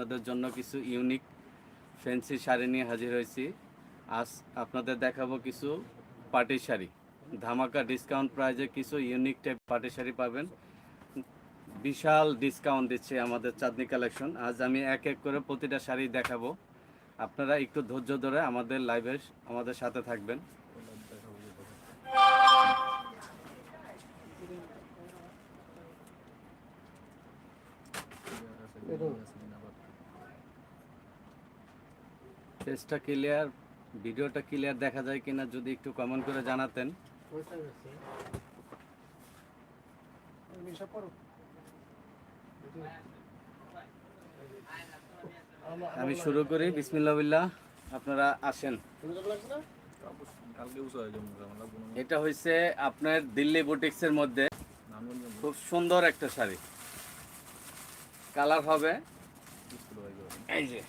আপনাদের জন্য কিছু ইউনিক ফ্যান্সি শাড়ি নিয়ে হাজির হয়েছি। আজ আপনাদের দেখাবো কিছু পার্টি শাড়ি। ধামাকা ডিসকাউন্ট প্রাইজে কিছু ইউনিক টাইপ পার্টি শাড়ি পাবেন। বিশাল ডিসকাউন্ট দিচ্ছে আমাদের চাঁদনি কালেকশন আজ আমি এক এক করে প্রতিটা শাড়ি দেখাবো। আপনারা একটু ধৈর্য ধরে আমাদের লাইভে আমাদের সাথে থাকবেন। ফেসটা ক্লিয়ার, ভিডিওটা ক্লিয়ার দেখা যায় কিনা যদি একটু কমেন্ট করে জানাতেন। আমি শুরু করি বিসমিল্লা বিল্লাহ, আপনারা আসেন। এটা হয়েছে আপনার দিল্লি বুটিক্সের মধ্যে খুব সুন্দর একটা শাড়ি। কালার হবে, এই যে।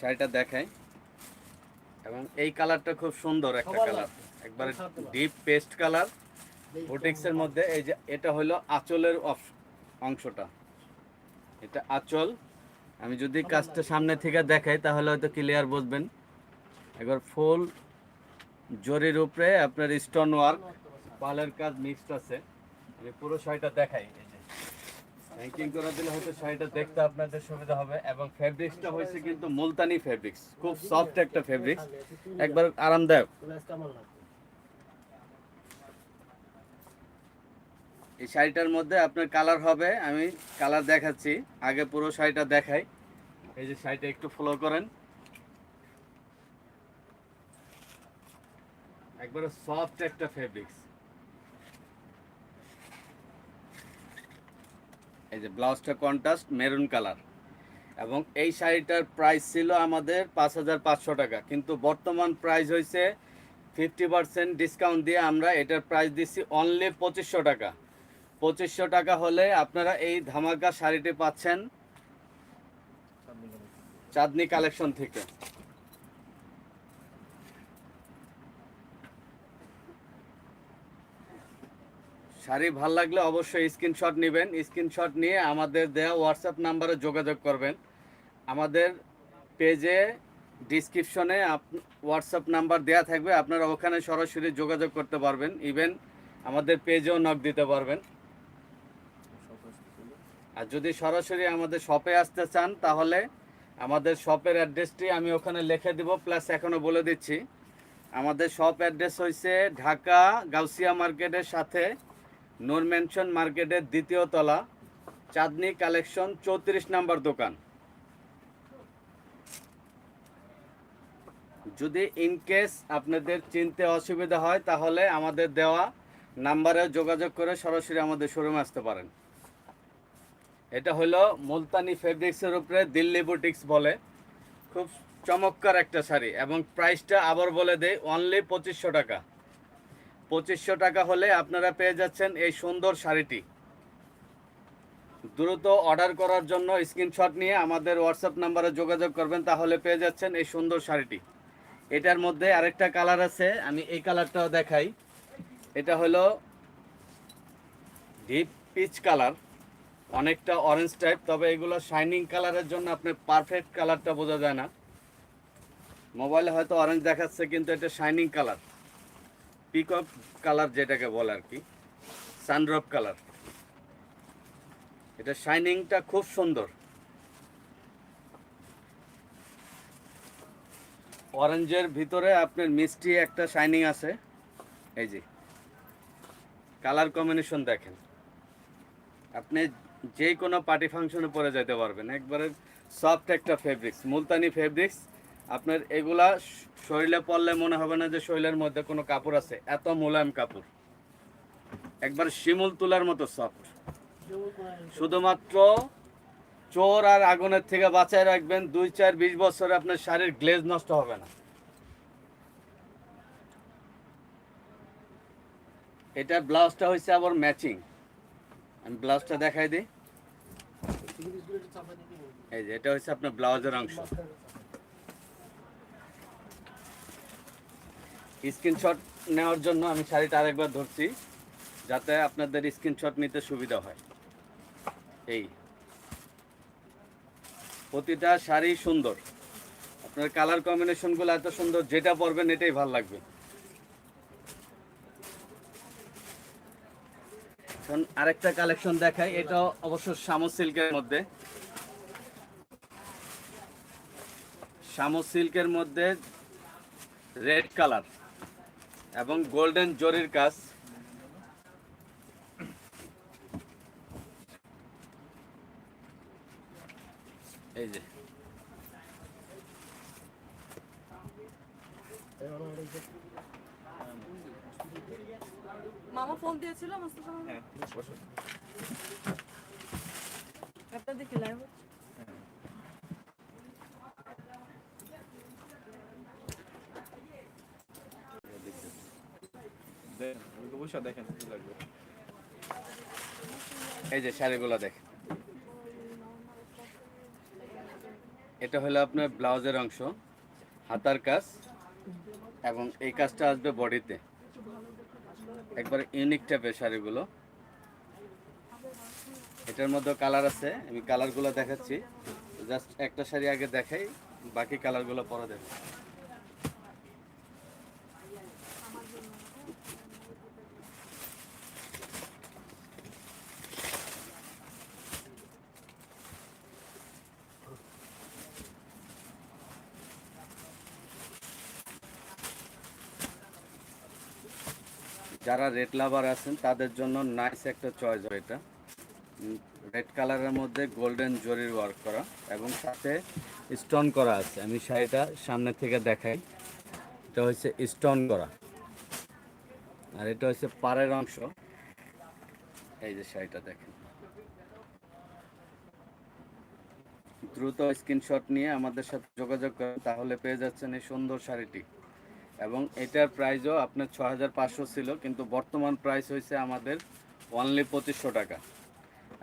শাড়িটা দেখাই। এবং এই কালারটা খুব সুন্দর একটা কালার। একবারে ডিপ পেস্ট কালার। বুটিক্সের মধ্যে এই যে এটা হলো আঁচলের অংশটা। এটা আঁচল। আমি যদি কাজটা সামনে থেকে দেখাই তাহলে হয়তো ক্লিয়ার বুঝবেন। একবার ফুল জরির উপরে আপনার স্টোন ওয়ার্ক পালের কাজ মিক্সড আছে। আমি পুরো শাড়িটা দেখাই। দিলে হয়তো শাড়িটা দেখতে আপনাদের সুবিধা হবে এবং ফেব্রিক্সটা হয়েছে কিন্তু মুলতানি ফেব্রিক্স খুব সফট একটা ফেব্রিক্স একবার আরামদায়ক। এই শাড়িটার মধ্যে আপনার কালার হবে, আমি কালার দেখাচ্ছি, আগে পুরো শাড়িটা দেখাই। এই যে শাড়িটা একটু ফলো করেন। একবারে সফট একটা ফেব্রিক্স এই যে ব্লাউজটা কন্ট্রাস্ট মেরুন কালার এবং এই শাড়িটার প্রাইস ছিল আমাদের পাঁচ হাজার পাঁচশো টাকা। কিন্তু বর্তমান প্রাইস হয়েছে ফিফটি পার্সেন্ট ডিসকাউন্ট দিয়ে আমরা এটার প্রাইস দিচ্ছি অনলি পঁচিশশো টাকা। পঁচিশশো টাকা হলে আপনারা এই ধামাকা শাড়িটি পাচ্ছেন চাঁদনি কালেকশন থেকে। শাড়ি ভালো লাগলে অবশ্যই স্ক্রিনশট নেবেন। স্ক্রিনশট নিয়ে আমাদের দেওয়া হোয়াটসঅ্যাপ নাম্বারে যোগাযোগ করবেন। আমাদের পেজে ডিসক্রিপশনে হোয়াটসঅ্যাপ নাম্বার দেওয়া থাকবে। আপনারা ওখানে সরাসরি যোগাযোগ করতে পারবেন। ইভেন আমাদের পেজেও নক দিতে পারবেন। আর যদি সরাসরি আমাদের শপে আসতে চান, তাহলে আমাদের শপের অ্যাড্রেসটি আমি ওখানে লিখে দিব প্লাস এখনও বলে দিচ্ছি। আমাদের শপ অ্যাড্রেস হয়েছে ঢাকা গাউসিয়া মার্কেটের সাথে নূর মার্কেটের দ্বিতীয় তলা, চাঁদনি কালেকশন, চৌত্রিশ নাম্বার দোকান। যদি ইন কেস আপনাদের চিনতে অসুবিধা হয়, তাহলে আমাদের দেওয়া নাম্বারে যোগাযোগ করে সরাসরি আমাদের শোরুমে আসতে পারেন। এটা হলো মুলতানি ফেব্রিক্সের উপরে দিল্লি বুটিক্স বলে। খুব চমৎকার একটা শাড়ি এবং প্রাইসটা আবার বলে দেয় অনলি পঁচিশশো টাকা। পঁচিশশো টাকা হলে আপনারা পেয়ে যাচ্ছেন এই সুন্দর শাড়িটি। দ্রুত অর্ডার করার জন্য স্ক্রিনশট নিয়ে আমাদের হোয়াটসঅ্যাপ নাম্বারে যোগাযোগ করবেন, তাহলে পেয়ে যাচ্ছেন এই সুন্দর শাড়িটি। এটার মধ্যে আরেকটা কালার আছে, আমি এই কালারটাও দেখাই। এটা হলো ডিপ পিচ কালার, অনেকটা অরেঞ্জ টাইপ, তবে এগুলো শাইনিং কালারের জন্য আপনি পারফেক্ট কালারটা বোঝা যায় না। মোবাইলে হয়তো অরেঞ্জ দেখাচ্ছে, কিন্তু এটা শাইনিং কালার। পিকক কালার যেটাকে বলে আর কি সানড্রপ কালার এটা শাইনিংটা খুব সুন্দর। অরেঞ্জের ভিতরে আপনার মিষ্টি একটা শাইনিং আছে। এই যে কালার কম্বিনেশন দেখেন। আপনি যে কোনো পার্টি ফাংশনে পরে যেতে পারবেন। একবারে সফট একটা ফেব্রিক্স মুলতানি ফেব্রিক্স আপনার এগুলা শরীরে পরলে মনে হবে না যে শরীরের মধ্যে কোনো কাপড় আছে, এত মোলায়েম কাপড়। একবার শিমুল তুলার মতো সফট শুধুমাত্র চোর আর আগুনের থেকে বাঁচায় রাখবেন, দুই চার বিশ বছরে আপনার শাড়ির গ্লেজ নষ্ট হবে না। এটা ব্লাউজটা হয়েছে আবার ম্যাচিং আমি ব্লাউজটা দেখাই দিই। এই যে, এটা হচ্ছে আপনার ব্লাউজের অংশ। স্ক্রিনশট নেওয়ার জন্য আমি শাড়িটা আরেকবার ধরছি, যাতে আপনাদের স্ক্রিনশট নিতে সুবিধা হয়। এই। প্রতিটা শাড়ি সুন্দর। আপনার কালার কম্বিনেশনগুলো এত সুন্দর, যেটা পরবেন এটাই ভালো লাগবে। এখন আরেকটা কালেকশন দেখাই, এটা অবশ্য শামু সিল্কের মধ্যে। শামু সিল্কের মধ্যে রেড কালার। এবং গোল্ডেন জরির কাজ। এই যে। মামা ফোন দিয়েছিল মোস্তফা হ্যাঁ বসো। একটা দেখি লাইভ এই যে শাড়িগুলো দেখেন। এটা হলো আপনার ব্লাউজের অংশ, হাতার কাজ, এবং এই কাজটা আসবে বডিতে। একবার ইউনিক টাইপের শাড়িগুলো। এটার মধ্যে কালার আছে, আমি কালারগুলো দেখাচ্ছি। জাস্ট একটা শাড়ি আগে দেখাই, বাকি কালারগুলো পরে দেখ যারা রেড লাভার আছেন, তাদের জন্য নাইস একটা চয়েস হয় এটা। রেড কালারের মধ্যে গোল্ডেন জরির ওয়ার্ক করা এবং সাথে স্টোন করা আছে। আমি শাড়িটা সামনে থেকে দেখাই। এটা হচ্ছে স্টোন করা। আর এটা হচ্ছে পাড়ের অংশ। এই যে শাড়িটা দেখেন। দ্রুত স্ক্রিনশট নিয়ে আমাদের সাথে যোগাযোগ করেন, তাহলে পেয়ে যাচ্ছেন এই সুন্দর শাড়িটি। এবং এটার প্রাইসও আপনার ছ ছিল, কিন্তু বর্তমান প্রাইস হয়েছে আমাদের অনলি পঁচিশশো টাকা।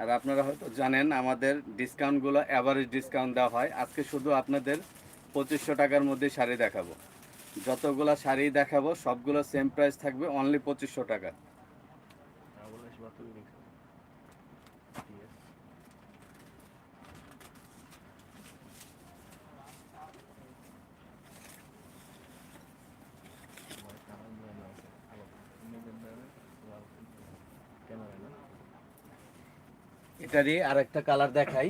আর আপনারা হয়তো জানেন, আমাদের ডিসকাউন্টগুলো অ্যাভারেজ ডিসকাউন্ট দেওয়া হয়। আজকে শুধু আপনাদের পঁচিশশো টাকার মধ্যে শাড়ি দেখাবো। যতগুলো শাড়ি দেখাবো, সবগুলো সেম প্রাইস থাকবে অনলি পঁচিশশো টাকা হ্যাঁ বলে এসে বাতুল দেখছি ঠিক আছে আমার কানাল ব্র্যান্ড আছে ভালো নিজের ব্র্যান্ডে লাল ক্যামেরা না এটারই আরেকটা কালার দেখাই।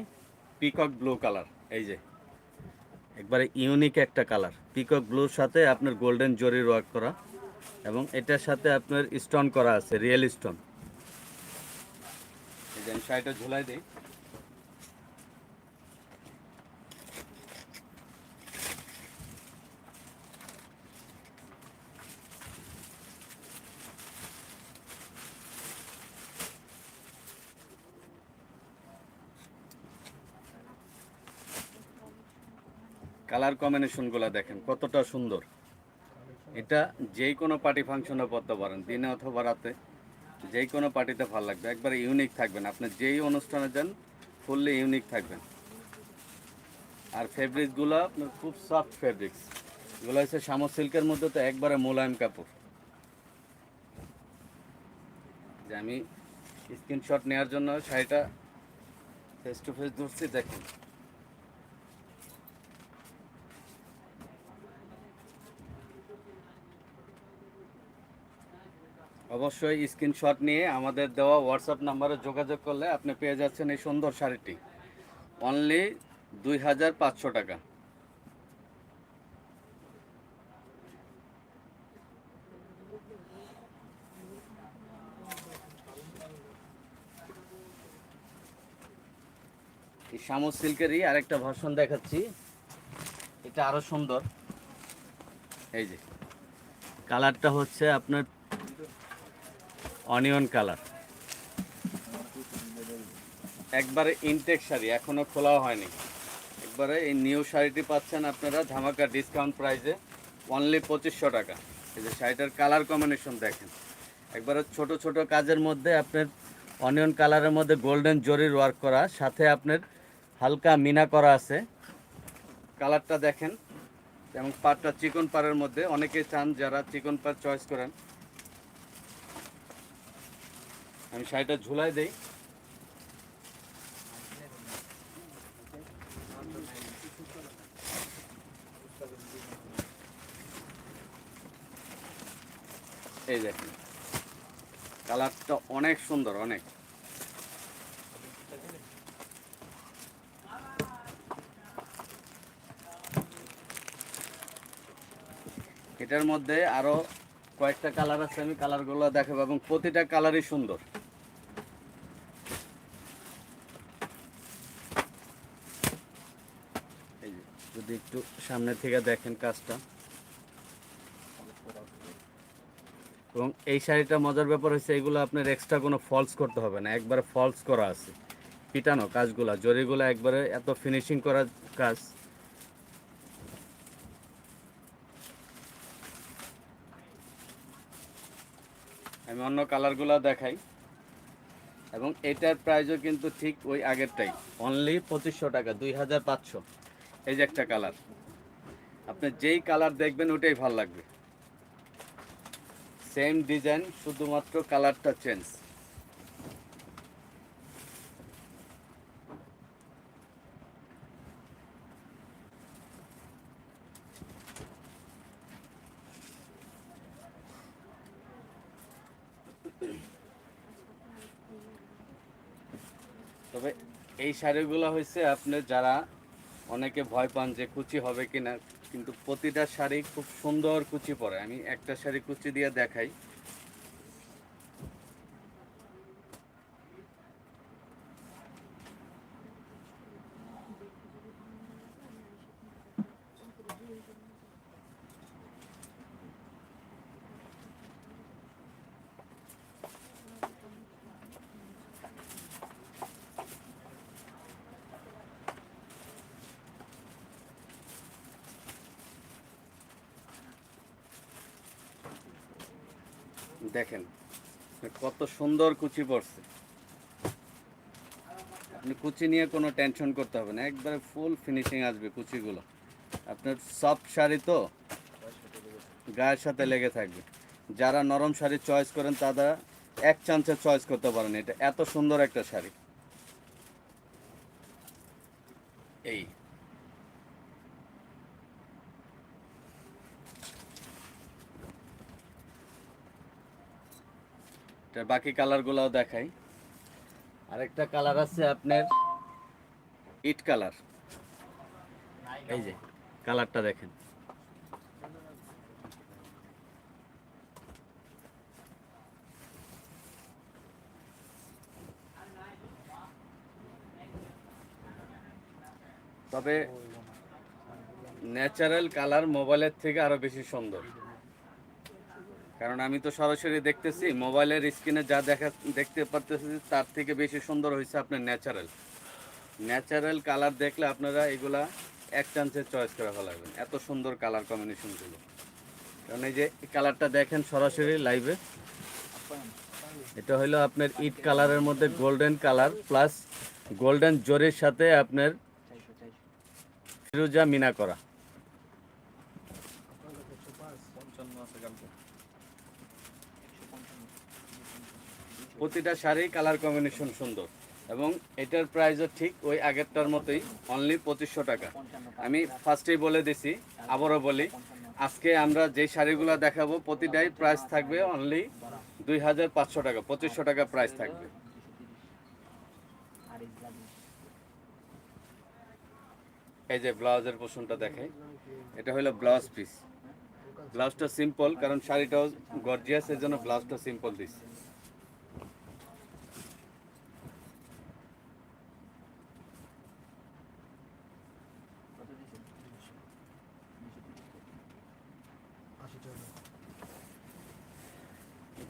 পিকক ব্লু কালার এই যে। একবারে ইউনিক একটা কালার পিকক ব্লুর সাথে আপনার গোল্ডেন জরি ওয়ার্ক করা এবং এটার সাথে আপনার স্টোন করা আছে রিয়েল স্টোন এই যে আমি শাড়িটা ঝুলাই দিই। কালার কম্বিনেশনগুলো দেখেন, কতটা সুন্দর। এটা যে কোনো পার্টি ফাংশনে পড়তে পারেন, দিনে অথবা রাতে, যেই কোনো পার্টিতে ভালো লাগবে। একবারে ইউনিক থাকবেন। আপনি যেই অনুষ্ঠানে যান ফুললি ইউনিক থাকবেন। আর ফেব্রিকগুলো আপনার খুব সফট ফেব্রিক্স এগুলো হচ্ছে শামো সিল্কের মধ্যে তো একবারে মোলায়েম কাপড়। যে আমি স্ক্রিনশট নেওয়ার জন্য শাড়িটা ফেস টু ফেস ধরছি, দেখেন। অবশ্যই স্ক্রিনশট নিয়ে আমাদের দেওয়া হোয়াটসঅ্যাপ নাম্বারে যোগাযোগ করলে আপনি পেয়ে যাচ্ছেন এই সুন্দর শাড়িটি। অনলি দুই হাজার পাঁচশো টাকা। এই শামু সিল্কেরই আরেকটা ভার্সন দেখাচ্ছি। এটা আরও সুন্দর। এই যে কালারটা হচ্ছে আপনার অনিয়ন কালার একবারে ইনটেক শাড়ি, এখনও খোলাও হয়নি। একবারে এই নিউ শাড়িটি পাচ্ছেন আপনারা ধামাকা ডিসকাউন্ট প্রাইসে অনলি পঁচিশশো টাকা। এই যে শাড়িটার কালার কম্বিনেশন দেখেন। একবারে ছোট ছোট কাজের মধ্যে আপনার অনিয়ন কালারের মধ্যে গোল্ডেন জরির ওয়ার্ক করা, সাথে আপনার হালকা মিনা করা আছে। কালারটা দেখেন, এবং পাটটা চিকন পাড়ের মধ্যে অনেকে চান যারা চিকন পাড় চয়েস করেন আমি শাড়িটা ঝুলাই দেই। এই দেখেন, কালারটা অনেক সুন্দর, অনেক। এটার মধ্যে আরও কয়েকটা কালার আছে, আমি কালারগুলো দেখাবো এবং প্রতিটা কালারই সুন্দর। যদি একটু সামনে থেকে দেখেন কাজটা। এবং এই শাড়িটা মজার ব্যাপার হচ্ছে এগুলো আপনার এক্সট্রা কোনো ফলস করতে হবে না, একবারে ফলস করা আছে। পিটানো কাজগুলা জরিগুলো একবারে এত ফিনিশিং করা কাজ। আমি অন্য কালারগুলো দেখাই। এবং এটার প্রাইসও কিন্তু ঠিক ওই আগেরটাই। অনলি পঁচিশশো টাকা, দুই হাজার পাঁচশো। এই যে একটা কালার। আপনি যেই কালার দেখবেন, ওটাই ভালো লাগবে। সেম ডিজাইন শুধুমাত্র কালারটা চেঞ্জ তবে এই শাড়িগুলো হয়েছে আপনি যারা অনেকে ভয় পান যে কুচি হবে কিনা, কিন্তু প্রতিটা শাড়ি খুব সুন্দর কুচি পরে। আমি একটা শাড়ি কুচি দিয়ে দেখাই। দেখেন কত সুন্দর কুচি পড়ছে। আপনি কুচি নিয়ে কোনো টেনশন করতে হবে না, একবারে ফুল ফিনিশিং আসবে কুচিগুলো। আপনার সফট শাড়ি তো, গায়ের সাথে লেগে থাকবে। যারা নরম শাড়ি চয়েস করেন, তারা এক চান্সে চয়েস করতে পারেন। এটা এত সুন্দর একটা শাড়ি। এই এটার বাকি কালারগুলোও দেখাই। আরেকটা কালার আছে আপনার ইট কালার এই যে কালারটা দেখেন। তবে ন্যাচারাল কালার মোবাইলের থেকে আরও বেশি সুন্দর। কারণ আমি তো সরাসরি দেখতেছি, মোবাইলের স্ক্রিনে যা দেখা দেখতে পারতেছি, তার থেকে বেশি সুন্দর হয়েছে আপনার ন্যাচারাল। ন্যাচারাল কালার দেখলে আপনারা এগুলা এক চান্সে চয়েস করে ফেলাবেন। এত সুন্দর কালার কম্বিনেশনগুলো কারণ এই যে কালারটা দেখেন সরাসরি লাইভে এটা হলো আপনার ইট কালারের মধ্যে গোল্ডেন কালার প্লাস গোল্ডেন জোরের সাথে আপনার ফিরোজা মিনা করা পঞ্চান্ন আছে কালকে প্রতিটা শাড়ি কালার কম্বিনেশন সুন্দর। এবং এটার প্রাইসও ঠিক ওই আগেরটার মতোই অনলি পঁচিশশো টাকা। আমি ফার্স্টেই বলে দিছি, আবারও বলি, আজকে আমরা যে শাড়িগুলো দেখাবো, প্রতিটাই প্রাইস থাকবে অনলি দুই হাজার পাঁচশো টাকা, পঁচিশশো টাকা প্রাইস থাকবে। এই যে ব্লাউজের পোষণটা দেখাই, এটা হলো ব্লাউজ পিস ব্লাউজটা সিম্পল কারণ শাড়িটাও গর্জিয়াস এর জন্য ব্লাউজটা সিম্পল দিচ্ছি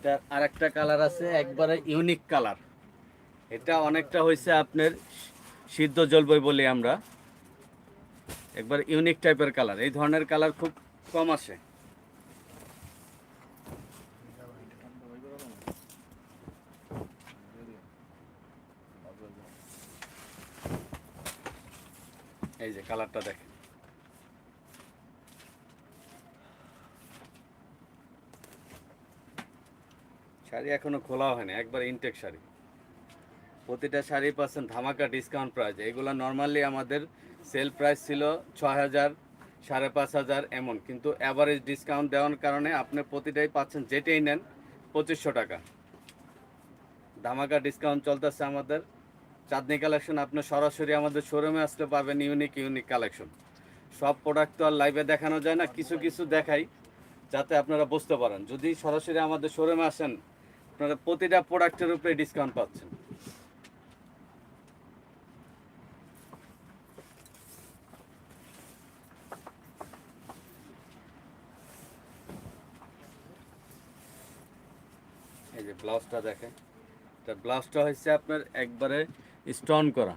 এটা আরেকটা কালার আছে, একবারে ইউনিক কালার। এটা অনেকটা হয়েছে আপনার সিদ্ধ জলবই বলি আমরা। একবার ইউনিক টাইপের কালার, এই ধরনের কালার খুব কম আসে। এই যে কালারটা দেখেন। শাড়ি এখনও খোলা হয়নি, একবার ইনটেক শাড়ি। প্রতিটা শাড়ি পাচ্ছেন ধামাকা ডিসকাউন্ট প্রাইস এগুলো নর্মালি আমাদের সেল প্রাইস ছিল ছ হাজার, সাড়ে পাঁচ হাজার এমন, কিন্তু অ্যাভারেজ ডিসকাউন্ট দেওয়ার কারণে আপনি প্রতিটাই পাচ্ছেন যেটাই নেন, পঁচিশশো টাকা। ধামাকা ডিসকাউন্ট চলতেছে আমাদের। চাঁদনি কালেকশন আপনি সরাসরি আমাদের শোরুমে আসলে পাবেন ইউনিক ইউনিক কালেকশন সব প্রোডাক্ট তো আর লাইভে দেখানো যায় না, কিছু কিছু দেখাই, যাতে আপনারা বুঝতে পারেন। যদি সরাসরি আমাদের শোরুমে আসেন আপনারা প্রতিটা প্রোডাক্টের উপরে ডিসকাউন্ট পাচ্ছেন। এই যে ব্লাউজটা দেখেন। তা ব্লাউজটা হচ্ছে আপনার একবারে স্টোন করা।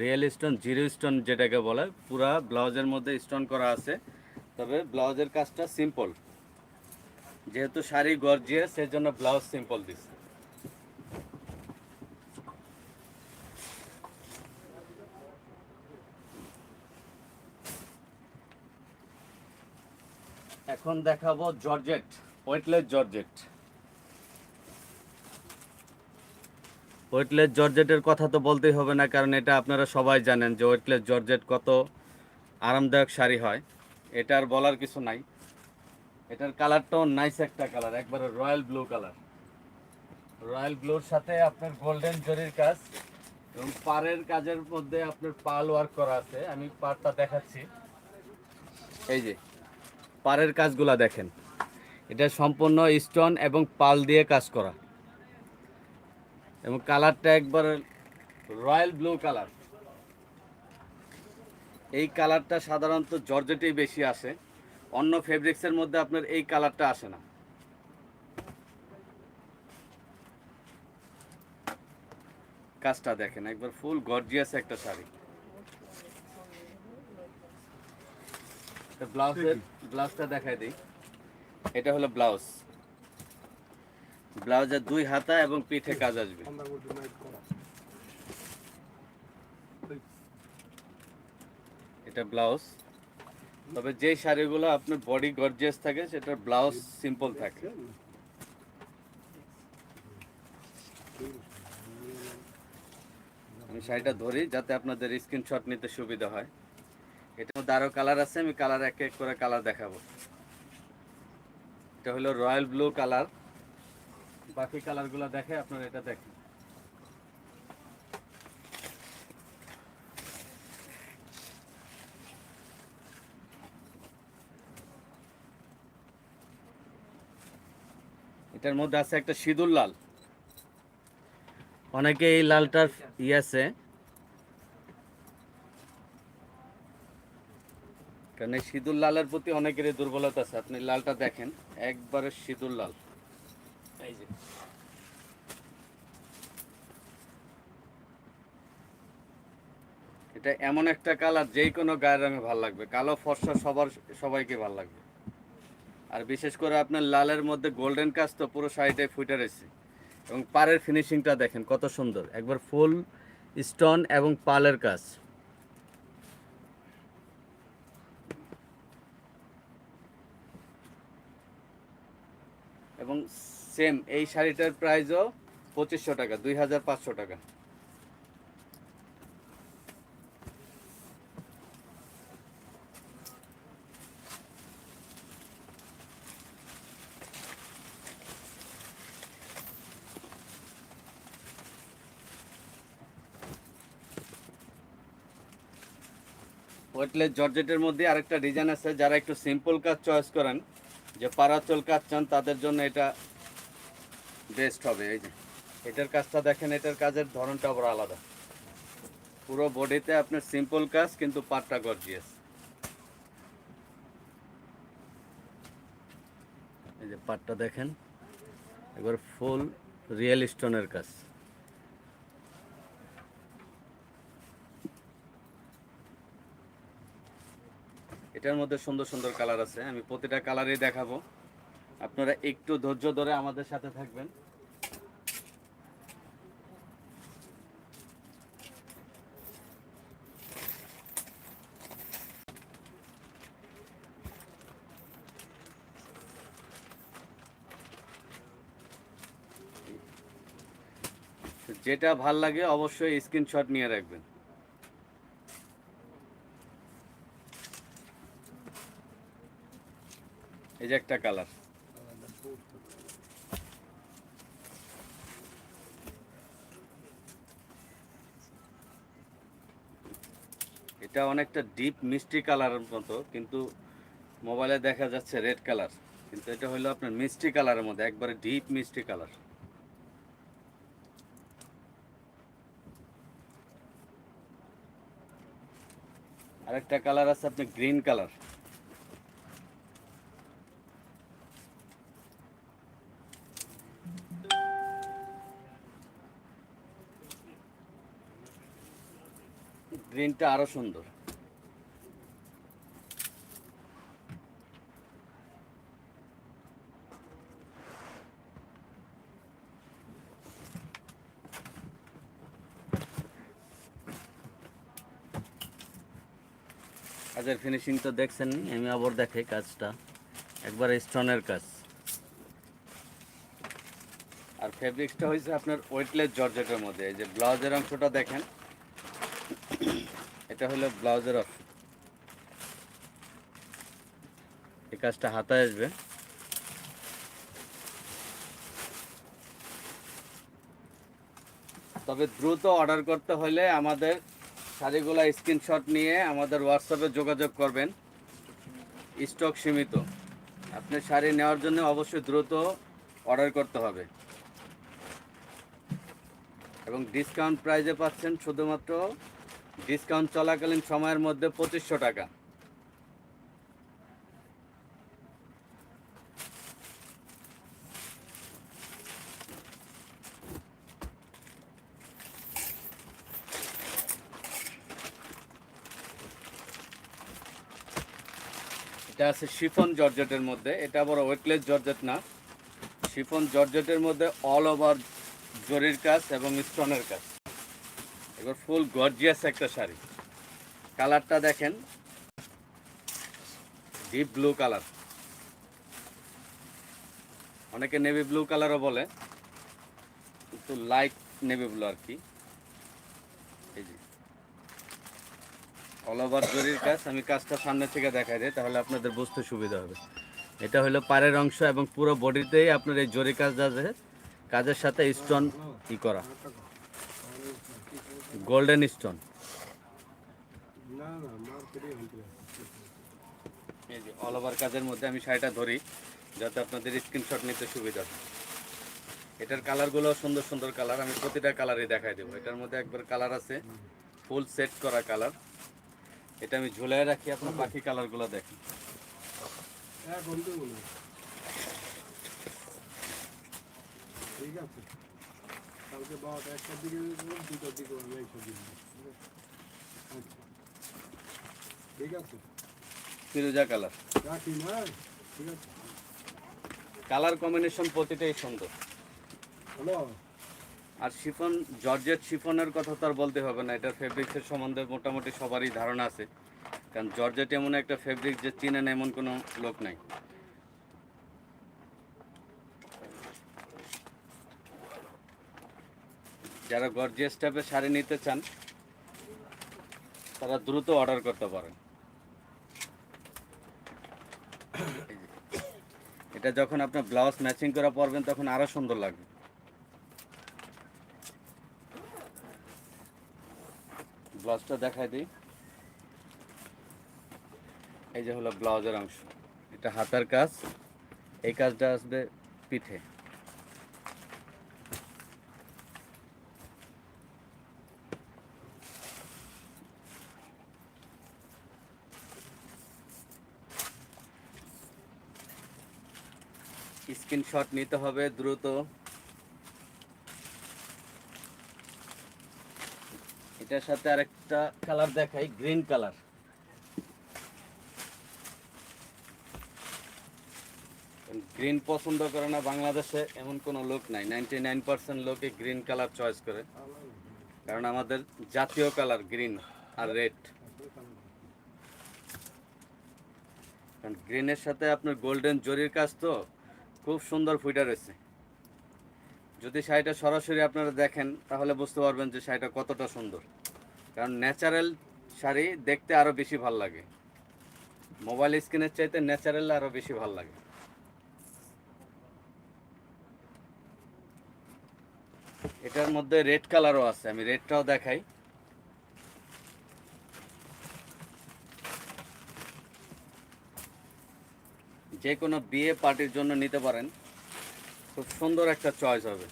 রিয়েল স্টোন, জিরো স্টোন যেটাকে বলে, পুরা ব্লাউজের মধ্যে স্টোন করা আছে। তবে ব্লাউজের কাজটা সিম্পল যেহেতু শাড়ি গর্জিয়ে সেই জন্য ব্লাউজ সিম্পল দিচ্ছে। এখন দেখাবো জর্জেট ওয়েটলেস জর্জেট ওয়েটলেস জর্জেটের কথা তো বলতেই হবে না, কারণ এটা আপনারা সবাই জানেন যে ওয়েটলেস জর্জেট কত আরামদায়ক শাড়ি হয়। এটা আর বলার কিছু নাই। এটার কালারটাও নাইস একটা কালার, একবারে রয়্যাল ব্লু কালার। রয়্যাল ব্লুর সাথে আপনার গোল্ডেন জরির কাজ এবং পাড়ের কাজের মধ্যে আপনার পাল ওয়ার্ক করা আছে। আমি পাড়টা দেখাচ্ছি। এই যে, পাড়ের কাজগুলা দেখেন। এটা সম্পূর্ণ স্টোন এবং পাল দিয়ে কাজ করা। এবং কালারটা একবার রয়্যাল ব্লু কালার। এই কালারটা সাধারণত জর্জেটেই বেশি আসে। অন্য ফেব্রিক্সের মধ্যে আপনার এই কালারটা আসে না। কাজটা দেখেন একবার ফুল গর্জিয়াস একটা শাড়ি। ব্লাউজের ব্লাউজটা দেখাই দিই। এটা হলো ব্লাউজ। ব্লাউজের দুই হাতা এবং পিঠে কাজ আসবে। এটা ব্লাউজ। তবে যে শাড়িগুলো আপনার বডি গর্জিয়াস থাকে, সেটার ব্লাউজ সিম্পল থাকে। আমি শাড়িটা ধরি যাতে আপনাদের স্ক্রিনশট নিতে সুবিধা হয়। এটার মধ্যে কালার আছে, আমি কালার এক এক করে কালার দেখাবো। এটা হলো রয়্যাল ব্লু কালার বাকি কালারগুলো দেখে আপনারা এটা দেখেন। এটার মধ্যে আছে একটা সিঁদুর লাল। অনেকে এই লালটার ই আছে। কারণ এই সিঁদুর লালের প্রতি অনেকেরই দুর্বলতা আছে। আপনি লালটা দেখেন, একবারে সিঁদুর লাল। এই যে। এটা এমন একটা কালার যে কোনো গায়ের রঙে ভালো লাগবে। কালো ফর্সা সবার, সবাইকে ভালো লাগবে। আর বিশেষ করে আপনার লালের মধ্যে গোল্ডেন কাজ তো পুরো শাড়িটাই ফুটে রয়েছে। এবং পাড়ের ফিনিশিংটা দেখেন কত সুন্দর। একবার ফুল স্টোন এবং পালের কাজ। এবং সেম এই শাড়িটার প্রাইসও পঁচিশশো টাকা, দুই হাজার পাঁচশো টাকা। ওয়েটলেস জর্জেটের মধ্যে আরেকটা ডিজাইন আছে, যারা একটু সিম্পল কাজ চয়েস করেন, যে পারাচল কাজ চান, তাদের জন্য এটা বেস্ট হবে, এই যে। এটার কাজটা দেখেন, এটার কাজের ধরনটা আবার আলাদা। পুরো বডিতে আপনার সিম্পল কাজ, কিন্তু পাটটা গর্জিয়াস এই যে পাটটা দেখেন, এবার ফুল রিয়েল স্টোনের কাজ। এটার মধ্যে সুন্দর সুন্দর কালার আছে। আমি প্রতিটা কালারই দেখাবো। আপনারা একটু ধৈর্য ধরে আমাদের সাথে থাকবেন। যেটা ভালো লাগে অবশ্যই স্ক্রিনশট নিয়ে রাখবেন। এই যে একটা কালার। এটা অনেকটা ডিপ মিষ্টি কালারের মতো, কিন্তু মোবাইলে দেখা যাচ্ছে রেড কালার। কিন্তু এটা হলো আপনার মিষ্টি কালারের মধ্যে, একবারে ডিপ মিষ্টি কালার। আরেকটা কালার আছে আপনি গ্রিন কালার। গ্রিনটা আরও সুন্দর। কাজের ফিনিশিং তো দেখছেন? আমি আবার দেখাই কাজটা। একবার স্টোনের কাজ। আর ফেব্রিক্সটা হয়েছে আপনার ওয়েটলেস জর্জেটের মধ্যে। এই যে ব্লাউজের অংশটা দেখেন। এটা হলো ব্লাউজের অংশ এই কাজটা হাতায় আসবে। তবে দ্রুত অর্ডার করতে হলে আমাদের শাড়িগুলো স্ক্রিনশট নিয়ে আমাদের হোয়াটসঅ্যাপে যোগাযোগ করবেন। স্টক সীমিত। আপনি শাড়ি নেওয়ার জন্য অবশ্যই দ্রুত অর্ডার করতে হবে। এবং ডিসকাউন্ট প্রাইজে পাচ্ছেন শুধুমাত্র ডিসকাউন্ট চলাকালীন সময়ের মধ্যে পঁচিশশো টাকা। এটা আছে শিফন জর্জেটের মধ্যে। এটা আবার ওয়েটলেস জর্জেট না। শিফন জর্জেটের মধ্যে অল ওভার জরির কাজ এবং স্টোনের কাজ। এবার ফুল গর্জিয়াস একটা শাড়ি। কালারটা দেখেন। ডিপ ব্লু কালার অনেকে নেভি ব্লু কালারও বলে, কিন্তু লাইট নেভি ব্লু আর কি। এই যে। অল ওভার জরির কাজ, আমি কাজটা সামনে থেকে দেখাই দিই, তাহলে আপনাদের বুঝতে সুবিধা হবে। এটা হলো পাড়ের অংশ এবং পুরো বডিতেই আপনার এই জরি কাজ আছে, কাজের সাথে স্টোন ই করা। গোল্ডেন স্টোন এই যে অল ওভার কাজের মধ্যে আমি শাড়িটা ধরি যাতে আপনাদের স্ক্রিনশট নিতে সুবিধা হয়। এটার কালারগুলো সুন্দর সুন্দর কালার আমি প্রতিটা কালারই দেখাই দেবো। এটার মধ্যে একবার কালার আছে ফুল সেট করা কালার এটা আমি ঝুলাই রাখি আপনার বাকি কালারগুলো দেখি ঠিক আছে। কালকে বারোটা একটার দিকে দুটোর দিকে আচ্ছা। ঠিক আছে। ফিরোজা কালার। রাখি না ঠিক আছে। কালার কম্বিনেশন প্রতিটাই সুন্দর। হ্যালো। আর শিফন জর্জেট শিফনের কথা তো আর বলতে হবে না এটার ফেব্রিক্সের সম্বন্ধে মোটামুটি সবারই ধারণা আছে। কারণ জর্জেট এমন একটা ফেব্রিক যে চিনে না এমন কোনো লোক নাই। যারা গর্জিয়াস টাইপের শাড়ি নিতে চান, তারা দ্রুত অর্ডার করতে পারেন। এটা যখন আপনার ব্লাউজ ম্যাচিং করে পরবেন, তখন আরও সুন্দর লাগবে। ব্লাউজটা দেখাই দিই। এই যে হলো ব্লাউজের অংশ। এটা হাতার কাজ। এই কাজটা আসবে পিঠে। স্ক্রিনশট নিতে হবে দ্রুত। এটার সাথে আরেকটা কালার দেখাই, গ্রিন কালার। গ্রিন পছন্দ করে না বাংলাদেশে, এমন কোনো লোক নাই। নাইনটি নাইন পার্সেন্ট লোকে গ্রিন কালার চয়েস করে। কারণ আমাদের জাতীয় কালার, গ্রিন আর রেড। কারণ গ্রিনের সাথে আপনার গোল্ডেন জরির কাজ তো। খুব সুন্দর ফুইটা রয়েছে। যদি শাড়িটা সরাসরি আপনারা দেখেন, তাহলে বুঝতে পারবেন যে শাড়িটা কতটা সুন্দর। কারণ ন্যাচারাল শাড়ি দেখতে আরও বেশি ভালো লাগে। মোবাইল স্ক্রিনের চাইতে ন্যাচারাল আরও বেশি ভালো লাগে। এটার মধ্যে রেড কালারও আছে, আমি রেডটাও দেখাই। যে কোনো বিয়ে পার্টির জন্য নিতে পারেন। খুব সুন্দর একটা চয়েস হবে।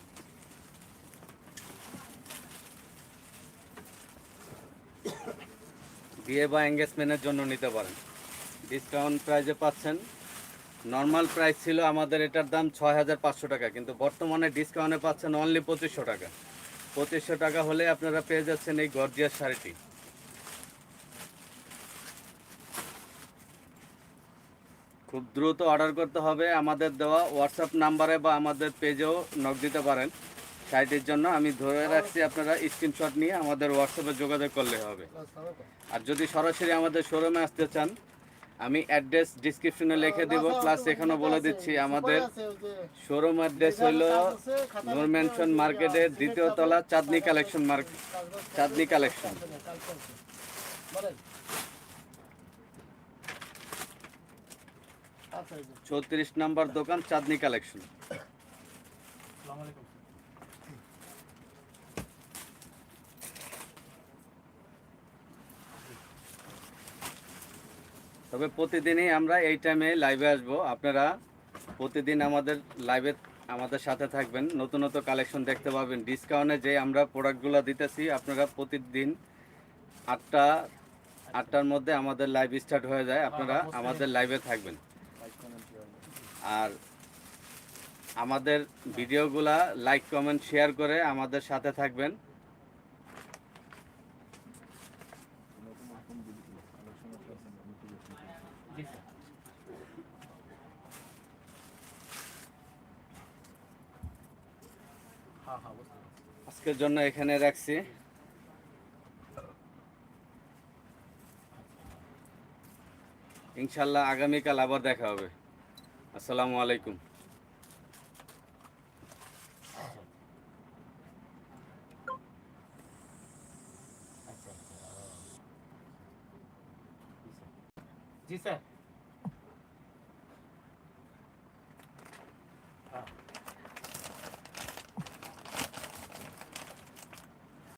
বিয়ে বা এঙ্গেজমেন্টের জন্য নিতে পারেন। ডিসকাউন্ট প্রাইজে পাচ্ছেন। নর্মাল প্রাইস ছিল আমাদের এটার দাম ছয় হাজার পাঁচশো টাকা, কিন্তু বর্তমানে ডিসকাউন্টে পাচ্ছেন অনলি পঁচিশশো টাকা। পঁচিশশো টাকা হলে আপনারা পেয়ে যাচ্ছেন এই গর্জিয়ার শাড়িটি। খুব দ্রুত অর্ডার করতে হবে আমাদের দেওয়া হোয়াটসঅ্যাপ নাম্বারে বা আমাদের পেজেও নক দিতে পারেন। শাড়িটির জন্য আমি ধরে রাখছি আপনারা স্ক্রিনশট নিয়ে আমাদের হোয়াটসঅ্যাপে যোগাযোগ করলে হবে। আর যদি সরাসরি আমাদের শোরুমে আসতে চান, আমি অ্যাড্রেস ডিসক্রিপশনে লিখে দিব প্লাস এখানেও বলে দিচ্ছি আমাদের শোরুম অ্যাড্রেস হলো নূর ম্যানশন মার্কেটের দ্বিতীয় তলা, Chandni collection market Chandni collection চৌত্রিশ নাম্বার দোকান, চাঁদনি কালেকশন তবে প্রতিদিনই আমরা এই টাইমে লাইভে আসব। আপনারা প্রতিদিন আমাদের লাইভে আমাদের সাথে থাকবেন। নতুন নতুন কালেকশন দেখতে পাবেন। ডিসকাউন্টে যে আমরা প্রোডাক্টগুলো দিতেছি, আপনারা প্রতিদিন আটটা, আটটার মধ্যে আমাদের লাইভ স্টার্ট হয়ে যায়। আপনারা আমাদের লাইভে থাকবেন। আর আমাদের ভিডিওগুলা লাইক, কমেন্ট, শেয়ার করে আমাদের সাথে থাকবেন। আজকের জন্য এখানে রাখছি। ইনশাল্লাহ আগামীকাল আবার দেখা হবে। আসসালামু আলাইকুম।